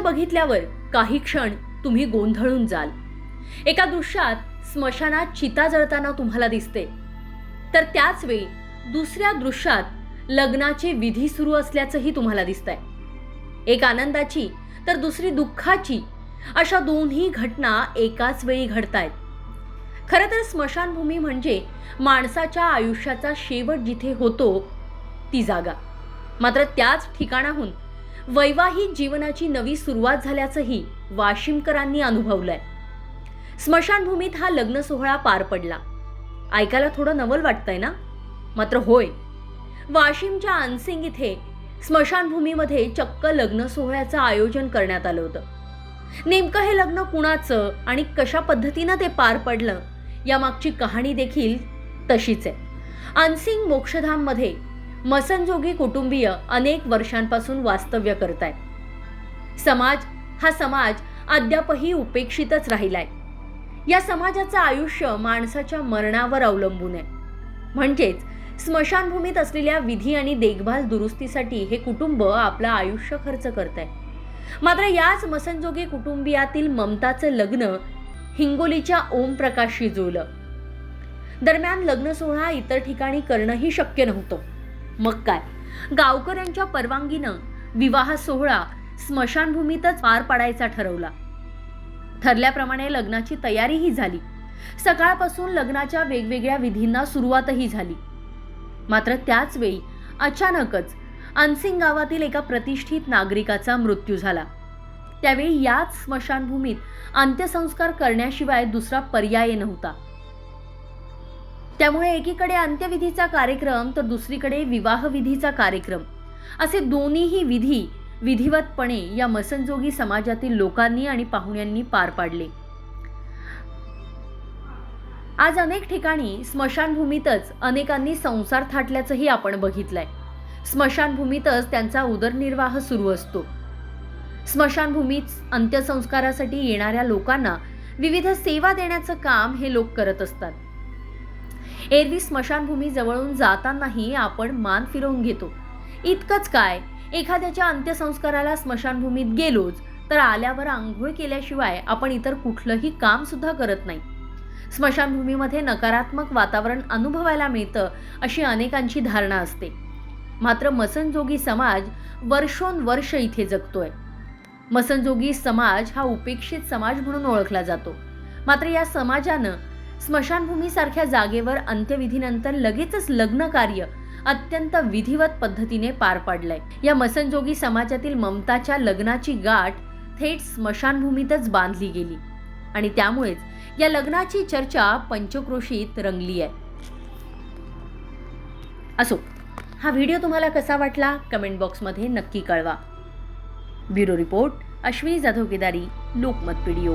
बघितल्यावर काही क्षण तुम्ही गोंधळून जाल. एका दृश्यात स्मशानात चिता जळताना तुम्हाला दिसते. तर त्याच वेळी दुसऱ्या दृश्यात लग्नाचे विधी सुरू असल्याचंही तुम्हाला दिसतंय. एक आनंदाची तर दुसरी दुःखाची अशा दोन्ही घटना एकाच वेळी घडतायत. खरं तर स्मशानभूमी म्हणजे माणसाच्या आयुष्याचा शेवट जिथे होतो ती जागा. मात्र त्याच ठिकाणाहून वैवाहिक जीवनाची नवी सुरुवात झाल्याचंही वाशिमकरांनी अनुभवलंय. स्मशानभूमीत हा लग्न सोहळा पार पडला. ऐकायला थोडं नवल वाटतंय ना? मात्र होय. वाशिमच्या अनसिंग इथे स्मशानभूमीमध्ये चक्क लग्न सोहळ्याचं आयोजन करण्यात आलं होतं. नेमकं हे लग्न कुणाचं आणि कशा पद्धतीनं ते पार पडलं यामागची कहाणी देखील तशीच आहे. अनसिंग मोक्षधाममध्ये मसनजोगी कुटुंबीय अनेक वर्षांपासून वास्तव्य करत आहेत समाज हा समाज अद्यापही उपेक्षितच राहिलाय. या समाजाचं आयुष्य माणसाच्या मरणावर अवलंबून आहे. म्हणजेच स्मशानभूमीत असलेल्या विधी आणि देखभाल दुरुस्तीसाठी हे कुटुंब आपलं आयुष्य खर्च करत आहे मात्र याच मसनजोगी कुटुंबियातील ममताचं लग्न हिंगोलीच्या ओमप्रकाशशी जुळलं. दरम्यान लग्न सोहळा इतर ठिकाणी करणंही शक्य नव्हतं. मग काय? गावकऱ्यांच्या परवानगीनं विवाह सोहळा स्मशानभूमीतच पार पाडायचा ठरवला. ठरल्याप्रमाणे लग्नाची तयारीही झाली. सकाळपासून लग्नाच्या वेगवेगळ्या विधींना सुरुवातही झाली. मात्र त्याच वेळी अचानकच अनसिंग गावातील एका प्रतिष्ठित नागरिकाचा मृत्यू झाला. त्यावेळी याच स्मशानभूमीत अंत्यसंस्कार करण्याशिवाय दुसरा पर्याय नव्हता. त्यामुळे एकीकडे अंत्यविधीचा कार्यक्रम तर दुसरीकडे विवाहविधीचा कार्यक्रम. असे दोन्हीही विधी विधिवतपणे या मसनजोगी समाजातील लोकांनी आणि पाहुण्यांनी पार पाडले. आज अनेक ठिकाणी स्मशानभूमीतच अनेकांनी संसार थाटल्याचंही आपण बघितलंय. स्मशानभूमीतच त्यांचा उदरनिर्वाह सुरू असतो. स्मशानभूमीत अंत्यसंस्कारासाठी येणाऱ्या लोकांना विविध सेवा देण्याचं काम हे लोक करत असतात. एरवी स्मशानभूमी जवळून जातानाही आपण मान फिरवून घेतो. इतकंच काय? एखाद्याच्या अंत्यसंस्काराला स्मशानभूमीत गेलोच तर आल्यावर आंघोळ केल्याशिवाय आपण इतर कुठलंही काम सुद्धा करत नाही. स्मशानभूमीमध्ये नकारात्मक वातावरण अनुभवायला मिळतं अशी अनेकांची धारणा असते. मात्र मसनजोगी समाज वर्षोनवर्ष इथे जगतोय. मसनजोगी समाज हा उपेक्षित समाज म्हणून ओळखला जातो. मात्र या समाजानं स्मशानभूमीसारख्या जागेवर अंत्यविधीनंतर लगेचच लग्न कार्य अत्यंत विधिवत पद्धतीने पार पाडलंय. या मसनजोगी समाजातील ममताच्या लग्नाची गाठ थेट स्मशानभूमीतच बांधली गेली. आणि त्यामुळेच या लग्नाची चर्चा पंचक्रोशीत रंगली आहे. असो हा व्हिडिओ तुम्हाला कसा वाटला? कमेंट बॉक्समध्ये नक्की कळवा. Bureau report Ashwini Jadhav Kedari Lokmat video